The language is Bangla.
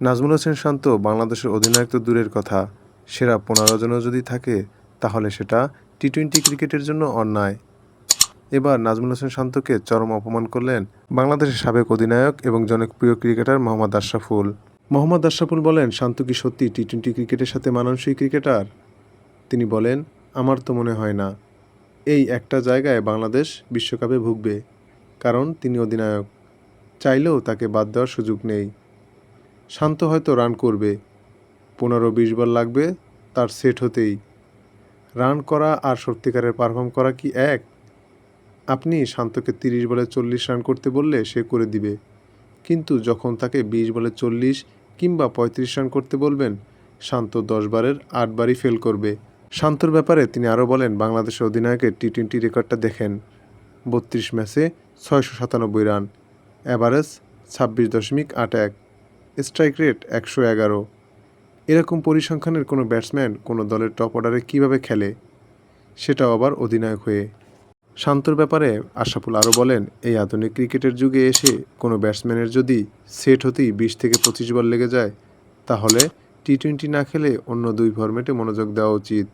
নাজমুল হোসেন শান্ত বাংলাদেশের অধিনায়ক তো দূরের কথা। সেরা পনেরো জনও যদি থাকে, তাহলে সেটা টি টোয়েন্টি ক্রিকেটের জন্য অন্যায়। এবার নাজমুল হোসেন শান্তকে চরম অপমান করলেন বাংলাদেশের সাবেক অধিনায়ক এবং জনপ্রিয় ক্রিকেটার মোহাম্মদ আশরাফুল। মোহাম্মদ আশরাফুল বলেন, শান্ত কি সত্যি টি টোয়েন্টি ক্রিকেটের সাথে মানানসই ক্রিকেটার? তিনি বলেন, আমার তো মনে হয় না। এই একটা জায়গায় বাংলাদেশ বিশ্বকাপে ভুগবে, কারণ তিনি অধিনায়ক। চাইলেও তাকে বাদ দেওয়ার সুযোগ নেই। শান্ত হয়তো রান করবে। পনেরো, বিশ বল লাগবে, তার সেট হতেই। রান করা আর সত্যিকারের পারফর্ম করা কি এক? আপনি শান্তকে তিরিশ বলে চল্লিশ রান করতে বললে সে করে দিবে। কিন্তু যখন তাকে বিশ বলে চল্লিশ কিংবা পঁয়ত্রিশ রান করতে বলবেন, শান্ত দশ বারের আট বারই ফেল করবে। শান্তর ব্যাপারে তিনি আরও বলেন, বাংলাদেশের অধিনায়কের টি টোয়েন্টি রেকর্ডটা দেখেন। বত্রিশ ম্যাচে ছয়শো সাতানব্বই রান অ্যাভারেজ ছাব্বিশ দশমিক আট এক। স্ট্রাইক রেট একশো এগারো। এরকম পরিসংখ্যানের কোনো ব্যাটসম্যান কোনো দলের টপ অর্ডারে কীভাবে খেলে, সেটাও আবার অধিনায়ক হয়ে। শান্তর ব্যাপারে আশাফুল আরও বলেন, এই আধুনিক ক্রিকেটের যুগে এসে কোনো ব্যাটসম্যানের যদি সেট হতেই বিশ থেকে পঁচিশ বল লেগে যায়, তাহলে টি টোয়েন্টি না খেলে অন্য দুই ফরম্যাটে মনোযোগ দেওয়া উচিত।